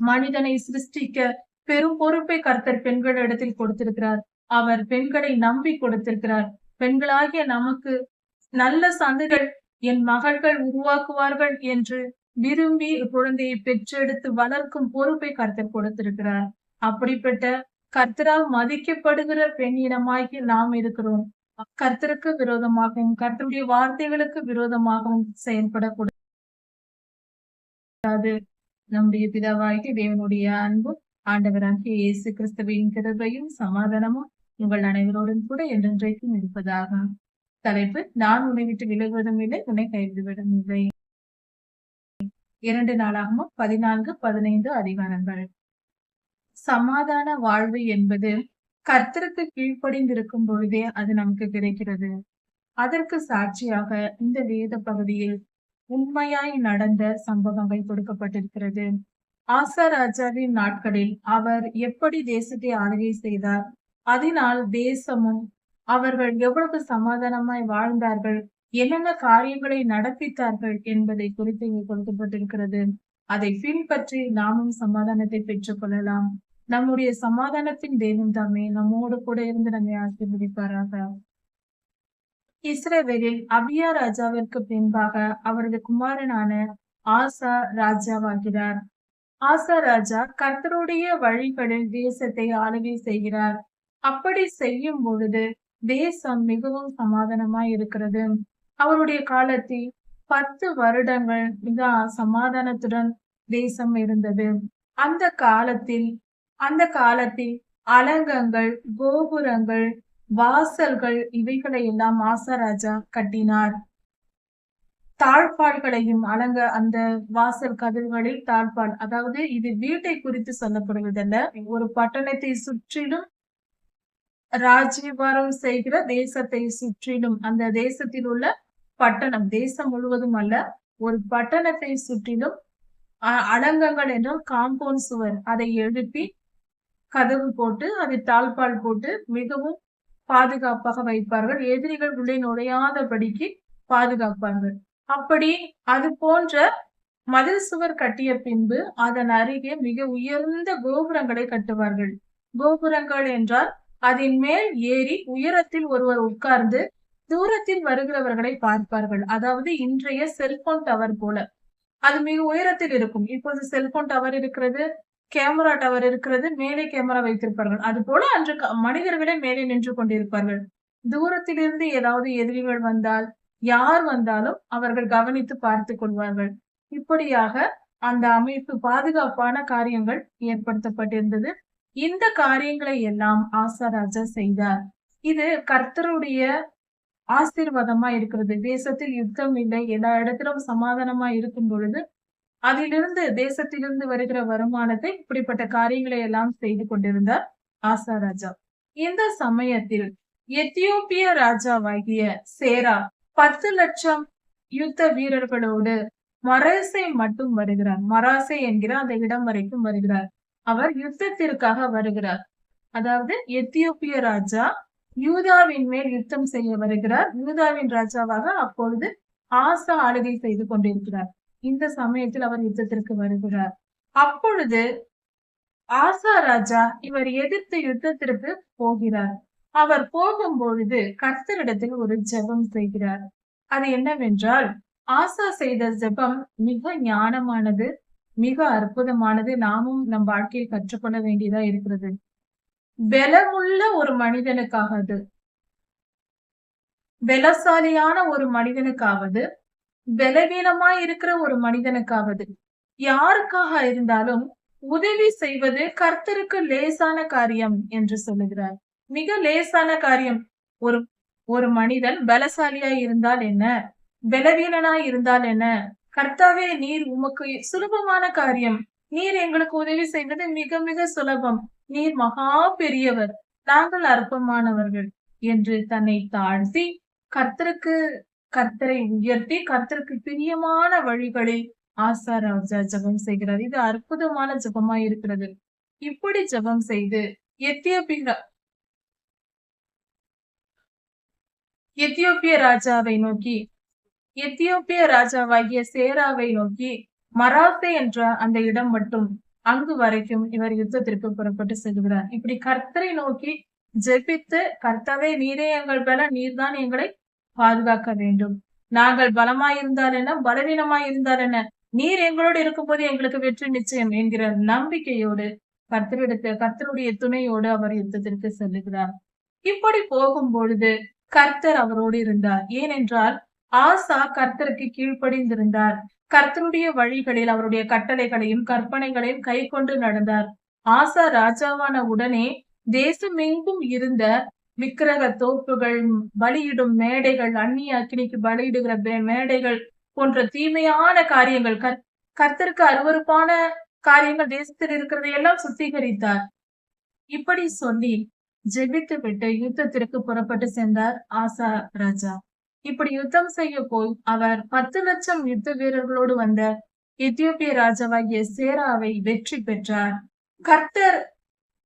மனிதனை சிருஷ்டிக்க பெரும் பொறுப்பை கர்த்தர் பெண்களிடத்தில் கொடுத்திருக்கிறார். அவர் பெண்களை நம்பி கொடுத்திருக்கிறார். பெண்களாகிய நமக்கு நல்ல சந்ததிகள் என் மகள்கள் உருவாக்குவார்கள் என்று விரும்பி குழந்தையை பெற்றெடுத்து வளர்க்கும் பொறுப்பை கர்த்தர் கொடுத்திருக்கிறார். அப்படிப்பட்ட கர்த்தரால் மதிக்கப்படுகிற பெண் இனமாகி நாம் இருக்கிறோம். கர்த்தருக்கு விரோதமாகவும் கர்த்தருடைய வார்த்தைகளுக்கு விரோதமாகவும் செயல்படக்கூடாது. நம்முடைய பிதாவாகிய தேவனுடைய அன்பும் ஆண்டவராகிய இயேசு கிறிஸ்துவின் கிருபையும் சமாதானமும் உங்கள் அனைவரோடும் கூட என்றென்றைக்கும் இருப்பதாக. தலைப்பு நான் உன்னை விட்டு விலகுவதும் இல்லை உன்னை கைவிடுவதும் இல்லை. இரண்டு நாளாகவும் பதினான்கு பதினைந்து அதிகாரங்கள். சமாதான வாழ்வு என்பது கர்த்தருக்கு கீழ்ப்படிந்திருக்கும் பொழுதே அது நமக்கு கிடைக்கிறது. அதற்கு சாட்சியாக இந்த வேத பகுதியில் உண்மையாய் நடந்த சம்பவங்கள் கொடுக்கப்பட்டிருக்கிறது. ஆசா ராஜாவின் நாட்களில் அவர் எப்படி தேசத்தை ஆளுகை செய்தார்? அதனால் தேசமும் அவர்கள் எவ்வளவு சமாதானமாய் வாழ்ந்தார்கள்? என்னென்ன காரியங்களை நடப்பித்தார்கள் என்பதை குறித்து இங்கு கொடுக்கப்பட்டிருக்கிறது. அதை பின்பற்றி நாமும் சமாதானத்தை பெற்றுக் கொள்ளலாம். நம்முடைய சமாதானத்தின் தெய்வம் தாமே நம்மோடு கூட இருந்து நம்மை ஆசீர்வதிப்பாராக. இஸ்ரேவேலில் அபியா ராஜாவிற்கு பின்பாக அவரது குமாரனான ஆசா ராஜாவாகிறார். ஆசா ராஜா கர்த்தருடைய வழிகளில் தேசத்தை ஆளுகை செய்கிறார். அப்படி செய்யும் பொழுது தேசம் மிகவும் சமாதானமாய் இருக்கிறது. அவருடைய காலத்தில் பத்து வருடங்கள் மிக சமாதானத்துடன் தேசம் இருந்தது. அந்த காலத்தில் அந்த காலத்தில் அலங்கங்கள் கோபுரங்கள் வாசல்கள் இவைகளை எல்லாம் ஆசராஜா கட்டினார். தாழ்பால்களையும் அலங்க அந்த வாசல் கதவுகளில் தாழ்பால் அதாவது இது வீட்டை குறித்து சொல்லப்படுவதல்ல ஒரு பட்டணத்தை சுற்றிலும் ராஜீவாரம் செய்கிற தேசத்தை சுற்றிலும் அந்த தேசத்தில் உள்ள பட்டணம் தேசம் முழுவதும் அல்ல ஒரு பட்டணத்தை சுற்றிலும் அலங்கங்கள் என்றால் காம்பவுண்ட் சுவர் அதை எழுப்பி கதவு போட்டு அதை தாழ்பால் போட்டு மிகவும் பாதுகாப்பாக வைப்பார்கள். எதிரிகள் உள்ளே நுழையாதபடிக்கு பாதுகாப்பார்கள். அப்படி அது போன்ற மதில் சுவர் கட்டிய பின்பு அதன் அருகே மிக உயர்ந்த கோபுரங்களை கட்டுவார்கள். கோபுரங்கள் என்றால் அதன் மேல் ஏறி உயரத்தில் ஒருவர் உட்கார்ந்து தூரத்தில் வருகிறவர்களை பார்ப்பார்கள். அதாவது இன்றைய செல்போன் டவர் போல. அது மிக உயரத்தில் இருக்கும். இப்போது செல்போன் டவர் இருக்கிறது. கேமரா டவர் இருக்கிறது மேலே கேமரா வைத்திருப்பார்கள். அது போல அன்று மனிதர்களே மேலே நின்று கொண்டிருப்பார்கள். தூரத்திலிருந்து ஏதாவது எதிரிகள் வந்தால் யார் வந்தாலும் அவர்கள் கவனித்து பார்த்து கொள்வார்கள். இப்படியாக அந்த அமைப்பு பாதுகாப்பான காரியங்கள் ஏற்படுத்தப்பட்டிருந்தது. இந்த காரியங்களை எல்லாம் ஆசாராஜா செய்தார். இது கர்த்தருடைய ஆசீர்வாதமா இருக்கிறது. தேசத்தில் யுத்தம் இல்லை. எல்லா இடத்திலும் சமாதானமா இருக்கும் பொழுது அதிலிருந்து தேசத்திலிருந்து வருகிற வருமானத்தை இப்படிப்பட்ட காரியங்களை எல்லாம் செய்து கொண்டிருந்தார் ஆசா ராஜா. இந்த சமயத்தில் எத்தியோப்பிய ராஜாவாகிய சேரா பத்து லட்சம் யுத்த வீரர்களோடு மராசை மட்டும் வருகிறார். மராசை என்கிற அந்த இடம் வரைக்கும் வருகிறார். அவர் யுத்தத்திற்காக வருகிறார். அதாவது எத்தியோப்பிய ராஜா யூதாவின் மேல் யுத்தம் செய்ய வருகிறார். யூதாவின் ராஜாவாக அப்பொழுது ஆசா ஆளுகை செய்து கொண்டிருக்கிறார். இந்த சமயத்தில் அவர் யுத்தத்திற்கு வருகிறார். அப்பொழுது ஆசா ராஜா இவர் எதிர்த்து யுத்தத்திற்கு போகிறார். அவர் போகும் பொழுது கர்த்தரிடத்தில் ஒரு ஜெபம் செய்கிறார். அது என்னவென்றால் ஆசா செய்த ஜெபம் மிக ஞானமானது மிக அற்புதமானது. நாமும் நம் வாழ்க்கையில் கற்றுக்கொள்ள வேண்டியதா இருக்கிறது. பலமுள்ள ஒரு மனிதனுக்காவது பலசாலியான ஒரு மனிதனுக்காவது பலவீனமா இருக்கிற ஒரு மனிதனுக்காவது. யாருக்காக இருந்தாலும் உதவி செய்வது கர்த்தருக்கு லேசான காரியம் என்று சொல்லுகிறார். மிக லேசான காரியம். ஒரு ஒரு மனிதன் பலசாலியா இருந்தால் என்ன? பலவீனனா இருந்தால் என்ன? கர்த்தாவே நீர் உமக்கு சுலபமான காரியம். நீர் எங்களுக்கு உதவி செய்வது மிக மிக சுலபம். நீர் மகா பெரியவர். நாங்கள் அற்பமானவர்கள் என்று தன்னை தாழ்த்தி கர்த்தருக்கு கர்த்தரை உயர்த்தி கர்த்தருக்கு பிரியமான வழிகளில் ஆசா ராஜா ஜபம் செய்கிறார். இது அற்புதமான ஜபமா இருக்கிறது. இப்படி ஜபம் செய்து எத்தியோப்பிய எத்தியோப்பிய ராஜாவை நோக்கி எத்தியோப்பிய ராஜாவாகிய சேராவை நோக்கி மராசே என்ற அந்த இடம் மட்டும் அங்கு வரைக்கும் இவர் யுத்தத்திற்கு புறப்பட்டு செல்கிறார். இப்படி கர்த்தரை நோக்கி ஜெபித்து கர்த்தாவே நீரே எங்கள் பல நீர்தான் எங்களை பாதுகாக்க வேண்டும். நாங்கள் பலமாயிருந்தால் என்ன? பலவீனமாயிருந்தால் என்ன? நீர் எங்களோடு இருக்கும்போது எங்களுக்கு வெற்றி நிச்சயம் என்கிற நம்பிக்கையோடு கர்த்தரிடத்து கர்த்தருடைய துணையோடு அவர் யுத்தத்திற்கு செல்லுகிறார். இப்படி போகும் பொழுது கர்த்தர் அவரோடு இருந்தார். ஏனென்றால் ஆசா கர்த்தருக்கு கீழ்ப்படிந்திருந்தார். கர்த்தருடைய வழிகளில் அவருடைய கட்டளைகளையும் கற்பனைகளையும் கை கொண்டு நடந்தார். ஆசா ராஜாவான உடனே தேசமெங்கும் இருந்த விக்கிரக தோப்புகள் பலியிடும் மேடைகள் அந்நிய அக்கினிக்கு பலியிடுகிற மே- மேடைகள் போன்ற தீமையான காரியங்கள் கர் கர்த்தருக்கு அருவருப்பான காரியங்கள் தேசத்தில் இருக்கிறதை எல்லாம் சுத்திகரித்தார். இப்படி சொல்லி ஜெபித்து விட்டு யுத்தத்திற்கு புறப்பட்டு சென்றார் ஆசா ராஜா. இப்படி யுத்தம் செய்ய போய் அவர் பத்து லட்சம் யுத்த வீரர்களோடு வந்த எத்தியோப்பிய ராஜாவாகிய சேராவை வெற்றி பெற்றார். கர்த்தர்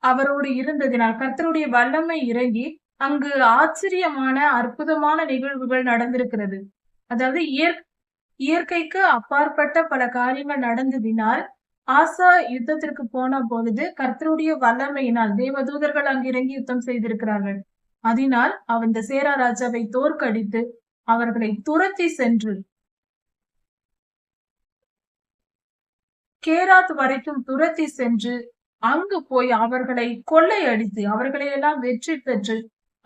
அவரோடு இருந்ததினால் கர்த்தருடைய வல்லமை இறங்கி அங்கு ஆச்சரியமான அற்புதமான நிகழ்வுகள் நடந்திருக்கிறது. அதாவது இயற் இயற்கைக்கு அப்பாற்பட்ட பல காரியங்கள் நடந்ததினால் ஆசா யுத்தத்திற்கு போன பொழுது கர்த்தருடைய வல்லமையினால் தேவதூதர்கள் அங்கு இறங்கி யுத்தம் செய்திருக்கிறார்கள். அதனால் அவன் இந்த சேரா ராஜாவை தோற்கடித்து அவர்களை துரத்தி சென்று கேராத் வரைக்கும் துரத்தி சென்று அங்கு போய் அவர்களை கொள்ளையடித்து அவர்களை எல்லாம் வெற்றி பெற்று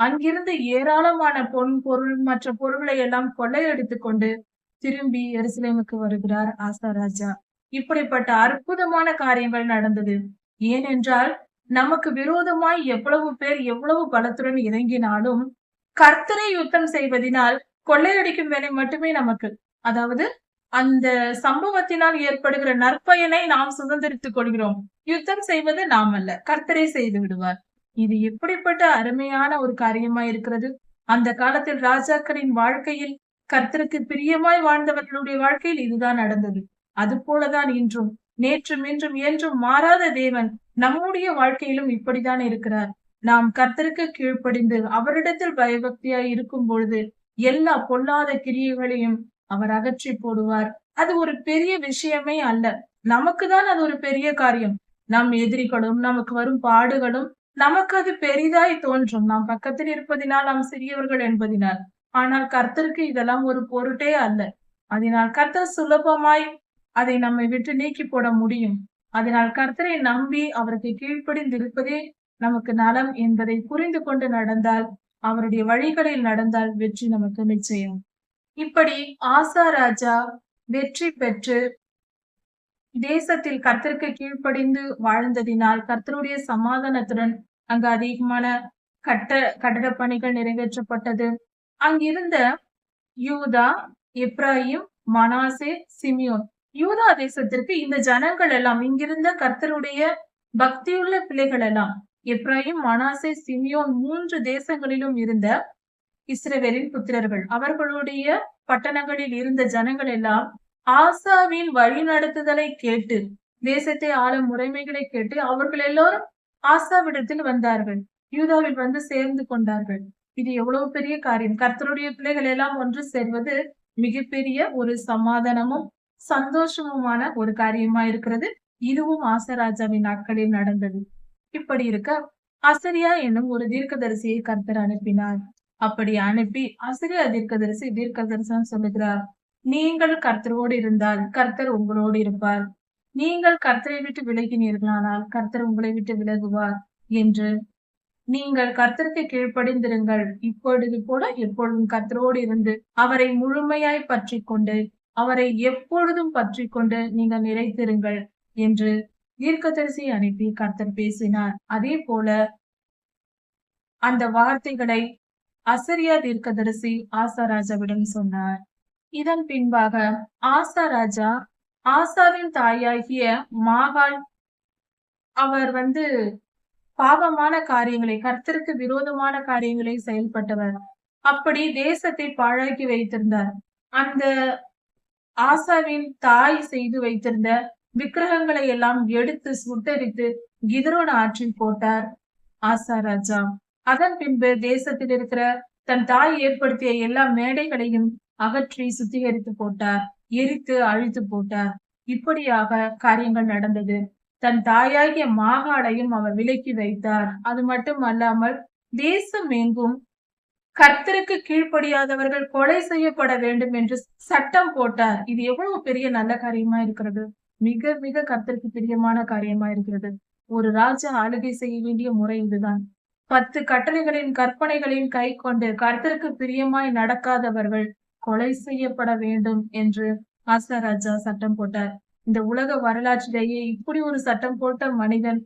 அங்கிருந்து ஏராளமான பொன் பொருள் மற்ற பொருள்களை எல்லாம் கொள்ளையடித்து கொண்டு திரும்பி எருசலேமுக்கு வருகிறார் ஆசா ராஜா. இப்படிப்பட்ட அற்புதமான காரியங்கள் நடந்தது. ஏனென்றால் நமக்கு விரோதமாய் எவ்வளவு பேர் எவ்வளவு பலத்துடன் இறங்கினாலும் கர்த்தரை யுத்தம் செய்வதினால் கொள்ளையடிக்கும் வேலை மட்டுமே நமக்கு. அதாவது அந்த சம்பவத்தினால் ஏற்படுகிற நற்பயனை நாம் சுதந்திரித்துக் கொள்கிறோம். யுத்தம் செய்வது நாம் அல்ல கர்த்தரை செய்து விடுவார். இது எப்படிப்பட்ட அருமையான ஒரு காரியமா இருக்கிறது? அந்த காலத்தில் ராஜாக்களின் வாழ்க்கையில் கர்த்தருக்கு பிரியமாய் வாழ்ந்தவர்களுடைய வாழ்க்கையில் இதுதான் நடந்தது. அது போலதான் இன்றும் நேற்றும் இன்றும் என்றும் மாறாத தேவன் நம்முடைய வாழ்க்கையிலும் இப்படித்தான் இருக்கிறார். நாம் கர்த்தருக்கு கீழ்ப்படிந்து அவரிடத்தில் பயபக்தியாய் இருக்கும் பொழுது எல்லா பொல்லாத கிரியைகளையும் அவர் அகற்றி போடுவார். அது ஒரு பெரிய விஷயமே அல்ல. நமக்கு தான் அது ஒரு பெரிய காரியம். நம் எதிரிகளும் நமக்கு வரும் பாடுகளும் நமக்கு அது பெரிதாய் தோன்றும். நாம் பக்கத்தில் இருப்பதினால் நாம் சிறியவர்கள் என்பதினால். ஆனால் கர்த்தருக்கு இதெல்லாம் ஒரு பொருட்டே அல்ல. அதனால் கர்த்தர் சுலபமாய் அதை நம்மை விட்டு நீக்கி போட முடியும். அதனால் கர்த்தரை நம்பி அவருக்கு கீழ்ப்படிந்திருப்பதே நமக்கு நலம் என்பதை புரிந்து கொண்டு நடந்தால் அவருடைய வழிகளில் நடந்தால் வெற்றி நமக்கு நிச்சயம். இப்படி ஆசா ராஜா வெற்றி பெற்று தேசத்தில் கர்த்தருக்கு கீழ்ப்படிந்து வாழ்ந்ததினால் கர்த்தருடைய சமாதானத்துடன் அங்கு அதிகமான கட்ட கட்டட பணிகள் நிறைவேற்றப்பட்டது. அங்கிருந்த யூதா இப்ராஹிம் மனாசே சிமியோன் யூதா தேசத்திற்கு இந்த ஜனங்கள் எல்லாம் இங்கிருந்த கர்த்தருடைய பக்தியுள்ள பிள்ளைகள் எல்லாம் எப்ராயிம் மனாசே சிமியோன் மூன்று தேசங்களிலும் இருந்த இஸ்ரவேலின் புத்திரர்கள். அவர்களுடைய பட்டணங்களில் இருந்த ஜனங்கள் எல்லாம் ஆசாவின் வழிநடத்துதலை கேட்டு தேசத்தை ஆளும் முறைமைகளை கேட்டு அவர்கள் எல்லோரும் ஆசாவிடத்தில் வந்தார்கள். யூதாவில் வந்து சேர்ந்து கொண்டார்கள். இது எவ்வளவு பெரிய காரியம். கர்த்தருடைய பிள்ளைகள் எல்லாம் ஒன்று சேர்வது மிகப்பெரிய ஒரு சமாதானமும் சந்தோஷமுமான ஒரு காரியமா இருக்கிறது. இதுவும் ஆசராஜாவின் நாட்களில் நடந்தது. இப்படி இருக்க அசரியா என்னும் ஒரு தீர்க்கதரிசியை கர்த்தர் அனுப்பினார். அப்படி அனுப்பி அசரியா தீர்க்கதரிசி தீர்க்கதரிசனம் சொல்லுகிறார். நீங்கள் கர்த்தரோடு இருந்தால் கர்த்தர் உங்களோடு இருப்பார். நீங்கள் கர்த்தரை விட்டு விலகினீர்களானால் கர்த்தர் உங்களை விட்டு விலகுவார் என்று நீங்கள் கர்த்தருக்கு கீழ்ப்படிந்திருங்கள். இப்பொழுது போல எப்பொழுதும் கர்த்தரோடு இருந்து அவரை முழுமையாய் பற்றி கொண்டு அவரை எப்பொழுதும் பற்றி கொண்டு நீங்கள் நிலைத்திருங்கள் என்று தீர்க்கதரிசி அனுப்பி கர்த்தர் பேசினார். அதே போல அந்த வார்த்தைகளை அசரியா தீர்க்கதரிசி ஆசா ராஜாவிடம் சொன்னார். இதன் பின்பாக ஆசா ராஜா ஆசாவின் தாயாகிய மாகாள் அவர் வந்து பாவமான காரியங்களை கர்த்தருக்கு விரோதமான காரியங்களை செயல்பட்டவர். அப்படி தேசத்தை பாழாக்கி வைத்திருந்தார். அந்த ஆசாவின் தாய் செய்து வைத்திருந்த விக்கிரகங்களை எல்லாம் எடுத்து சுட்டரித்து கிதரோன் ஆற்றில் போட்டார் ஆசா ராஜா. அதன் பின்பு தேசத்தில் இருக்கிற தன் தாய் ஏற்படுத்திய எல்லா மேடைகளையும் அகற்றி சுத்திகரித்து போட்டார் எரித்து அழித்து போட்டார் இப்படியாக காரியங்கள் நடந்தது. தன் தாயாகிய மாகாடையும் அவர் விலக்கி வைத்தார். அது மட்டும் அல்லாமல் தேசம் எங்கும் கர்த்தருக்கு கீழ்ப்படியாதவர்கள் கொலை செய்யப்பட வேண்டும் என்று சட்டம் போட்டார். இது எவ்வளவு பெரிய நல்ல காரியமா இருக்கிறது. மிக மிக கர்த்தருக்கு பிரியமான காரியமா இருக்கிறது. ஒரு ராஜா ஆளுகை செய்ய வேண்டிய முறை இதுதான். பத்து கட்டளைகளின் கற்பனைகளையும் கை கொண்டு கர்த்தருக்கு பிரியமாய் நடக்காதவர்கள் கொலை செய்யப்பட வேண்டும் என்று ஆசாராஜா சட்டம் போட்டார். இந்த உலக வரலாற்றிலேயே இப்படி ஒரு சட்டம் போட்ட மனிதன்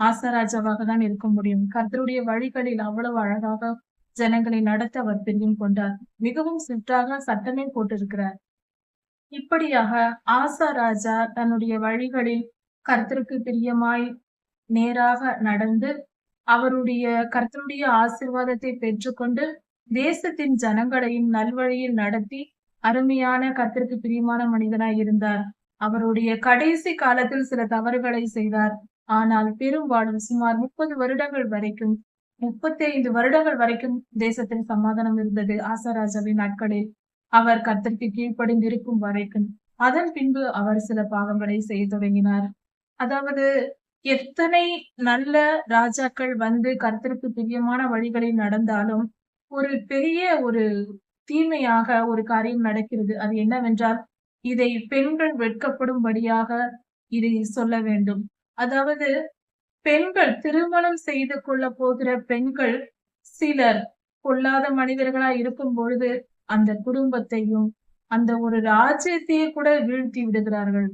ஆசராஜாவாக தான் இருக்க முடியும். கர்த்தருடைய வழிகளில் அவ்வளவு அழகாக ஜனங்களை நடத்த அவர் பிரியும் கொண்டார். மிகவும் சிற்றாக சட்டமே போட்டிருக்கிறார். இப்படியாக ஆசா ராஜா தன்னுடைய வழிகளில் கர்த்தருக்கு பிரியமாய் நேராக நடந்து அவருடைய கர்த்தருடைய ஆசிர்வாதத்தை பெற்றுக்கொண்டு தேசத்தின் ஜனங்களையும் நல்வழியில் நடத்தி அருமையான கர்த்தருக்கு பிரியமான மனிதனாய் இருந்தார். அவருடைய கடைசி காலத்தில் சில தவறுகளை செய்தார். ஆனால் பெரும்பாலும் சுமார் முப்பது வருடங்கள் வரைக்கும் முப்பத்தி ஐந்து வருடங்கள் வரைக்கும் தேசத்தில் சமாதானம் இருந்தது ஆசராஜாவின் நாட்களில். அவர் கர்த்தருக்கு கீழ்ப்படிந்து இருக்கும் வரைக்கும் அதன் பின்பு அவர் சில பாவங்களை செய்ய தொடங்கினார். அதாவது எத்தனை நல்ல ராஜாக்கள் வந்து கர்த்தருக்கு பிரியமான வழிகளில் நடந்தாலும் ஒரு பெரிய ஒரு தீமையாக ஒரு காரியம் நடக்கிறது. அது என்னவென்றால் இதை பெண்கள் வெட்கப்படும்படியாக இதை சொல்ல வேண்டும். அதாவது பெண்கள் திருமணம் செய்து கொள்ள போகிற பெண்கள் சிலர் கொள்ளாத மனிதர்களா இருக்கும் பொழுது அந்த குடும்பத்தையும் அந்த ஒரு ராஜ்யத்தையே கூட வீழ்த்தி விடுகிறார்கள்.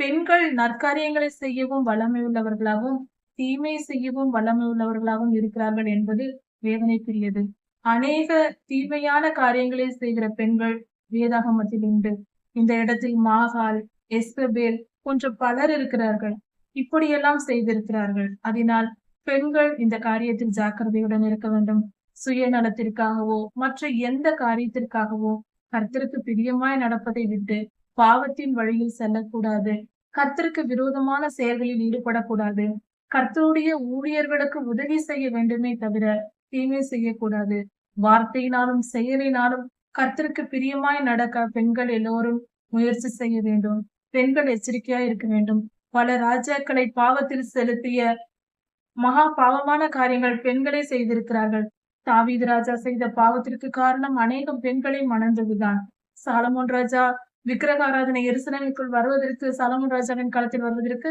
பெண்கள் நற்காரியங்களை செய்யவும் வல்லமை உள்ளவர்களாகவும் தீமை செய்யவும் வல்லமை உள்ளவர்களாகவும் இருக்கிறார்கள் என்பது வேதனைக்குரியது. அநேக தீமையான காரியங்களை செய்கிற பெண்கள் வேதாகமத்தில் உண்டு. இந்த இடத்தில் மாகால் எஸ்பேல் போன்ற பலர் இருக்கிறார்கள். இப்படியெல்லாம் செய்திருக்கிறார்கள். அதனால் பெண்கள் இந்த காரியத்தில் ஜாக்கிரதையுடன் இருக்க வேண்டும். சுயநலத்திற்காகவோ மற்ற எந்த காரியத்திற்காகவோ கர்த்தருக்கு பிரியமாய் நடப்பதை விட்டு பாவத்தின் வழியில் செல்லக்கூடாது. கர்த்தருக்கு விரோதமான செயல்களில் ஈடுபடக்கூடாது. கர்த்தருடைய ஊழியர்களுக்கு உதவி செய்ய வேண்டுமே தவிர தீமை செய்யக்கூடாது. வார்த்தையினாலும் செயலினாலும் கர்த்தருக்கு பிரியமாய் நடக்க பெண்கள் எல்லோரும் முயற்சி செய்ய வேண்டும். பெண்கள் எச்சரிக்கையா இருக்க வேண்டும். பல ராஜாக்களை பாவத்தில் செலுத்திய மகா பாவமான காரியங்கள் பெண்களே செய்திருக்கிறார்கள். தாவீது ராஜா செய்த பாவத்திற்கு காரணம் அநேகம் பெண்களை மணந்ததுதான். சாலமோன் ராஜா விக்கிரக ஆராதனை எருசலேமுக்குள் வருவதற்கு சாலமோன் ராஜாவின் காலத்தில் வருவதற்கு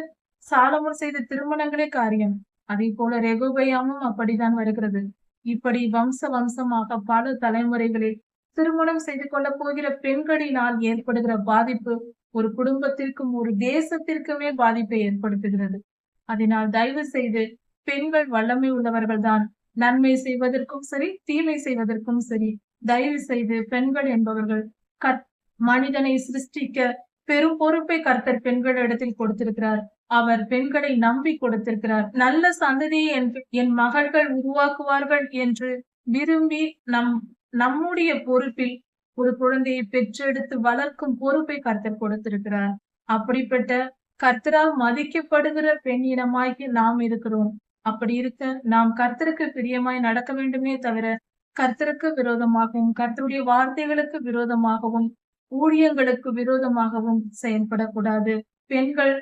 சாலமோன் செய்த திருமணங்களே காரியம். அதே போல ரெகுபயாமும் அப்படித்தான் வருகிறது. இப்படி வம்ச வம்சமாக பல தலைமுறைகளில் திருமணம் செய்து கொள்ள போகிற பெண்களினால் ஏற்படுகிற பாதிப்பு ஒரு குடும்பத்திற்கும் ஒரு தேசத்திற்குமே பாதிப்பை ஏற்படுத்துகிறது. அதனால் தயவு செய்து பெண்கள் வல்லமை உள்ளவர்கள் தான் நன்மை செய்வதற்கும் சரி தீமை செய்வதற்கும் சரி தயவு செய்து பெண்கள் என்பவர்கள் கற் மனிதனை சிருஷ்டிக்க பெரும் பொறுப்பை கர்த்தர் பெண்கள் இடத்தில் கொடுத்திருக்கிறார். அவர் பெண்களை நம்பி கொடுத்திருக்கிறார். நல்ல சந்ததியை என் மகள்கள் உருவாக்குவார்கள் என்று விரும்பி நம் நம்முடைய பொறுப்பில் ஒரு குழந்தையை பெற்றெடுத்து வளர்க்கும் பொறுப்பை கர்த்தர் கொடுத்திருக்கிறார். அப்படிப்பட்ட கர்த்தரால் மதிக்கப்படுகிற பெண் இனமாகி நாம் இருக்கிறோம். அப்படி இருக்க நாம் கர்த்தருக்கு பிரியமாய் நடக்க வேண்டுமே தவிர கர்த்தருக்கு விரோதமாகவும் கர்த்தருடைய வார்த்தைகளுக்கு விரோதமாகவும் ஊழியங்களுக்கு விரோதமாகவும் செயல்படக்கூடாது. பெண்கள்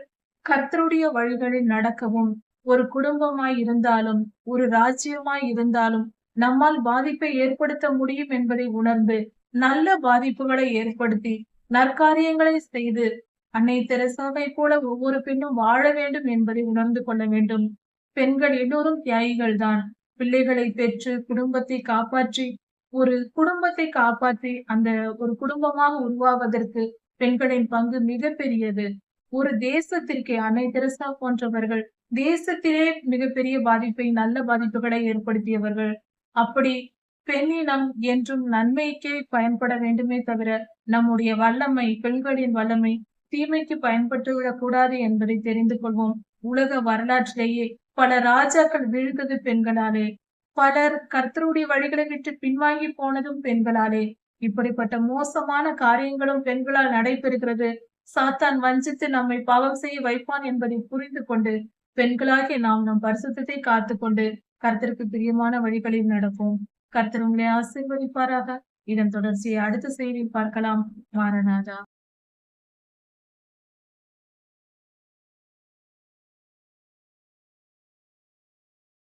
கர்த்தருடைய வழிகளில் நடக்கவும் ஒரு குடும்பமாய் இருந்தாலும் ஒரு ராஜ்யமாய் இருந்தாலும் நம்மால் பாதிப்பை ஏற்படுத்த முடியும் என்பதை உணர்ந்து நல்ல பாதிப்புகளை ஏற்படுத்தி நற்காரியங்களை செய்து அன்னை தெரசாவை போல ஒவ்வொரு பெண்ணும் வாழ வேண்டும் என்பதை உணர்ந்து கொள்ள வேண்டும். பெண்கள் எல்லோரும் தியாகிகள் தான் பிள்ளைகளை பெற்று குடும்பத்தை காப்பாற்றி ஒரு குடும்பத்தை காப்பாற்றி அந்த ஒரு குடும்பமாக உருவாவதற்கு பெண்களின் பங்கு மிக பெரியது ஒரு தேசத்திற்கு அன்னை தெரசா போன்றவர்கள் தேசத்திலே மிகப்பெரிய பாதிப்பை நல்ல பாதிப்புகளை ஏற்படுத்தியவர்கள். அப்படி பெண்ணினம் என்றும் நன்மைக்கே பயன்பட வேண்டுமே தவிர நம்முடைய வல்லமை பெண்களின் வல்லமை தீமைக்கு பயன்பட்டுவிடக் விடக்கூடாது என்பதை தெரிந்து கொள்வோம். உலக வரலாற்றிலேயே பல ராஜாக்கள் வீழ்ந்தது பெண்களாலே. பலர் கர்த்தருடைய வழிகளை விட்டு பின்வாங்கி போனதும் பெண்களாலே. இப்படிப்பட்ட மோசமான காரியங்களும் பெண்களால் நடைபெறுகிறது. சாத்தான் வஞ்சித்து நம்மை பாவம் செய்ய வைப்பான் என்பதை புரிந்து கொண்டு பெண்களாகிய நாம் நம் பரிசுத்தத்தை காத்துக்கொண்டு கர்த்தருக்கு பிரியமான வழிகளில் நடப்போம். கர்த்தர் உங்களை ஆசீர்வதிப்பாராக. இதன் தொடர்ச்சியை அடுத்த செய்தியில் பார்க்கலாம். மாரநாதா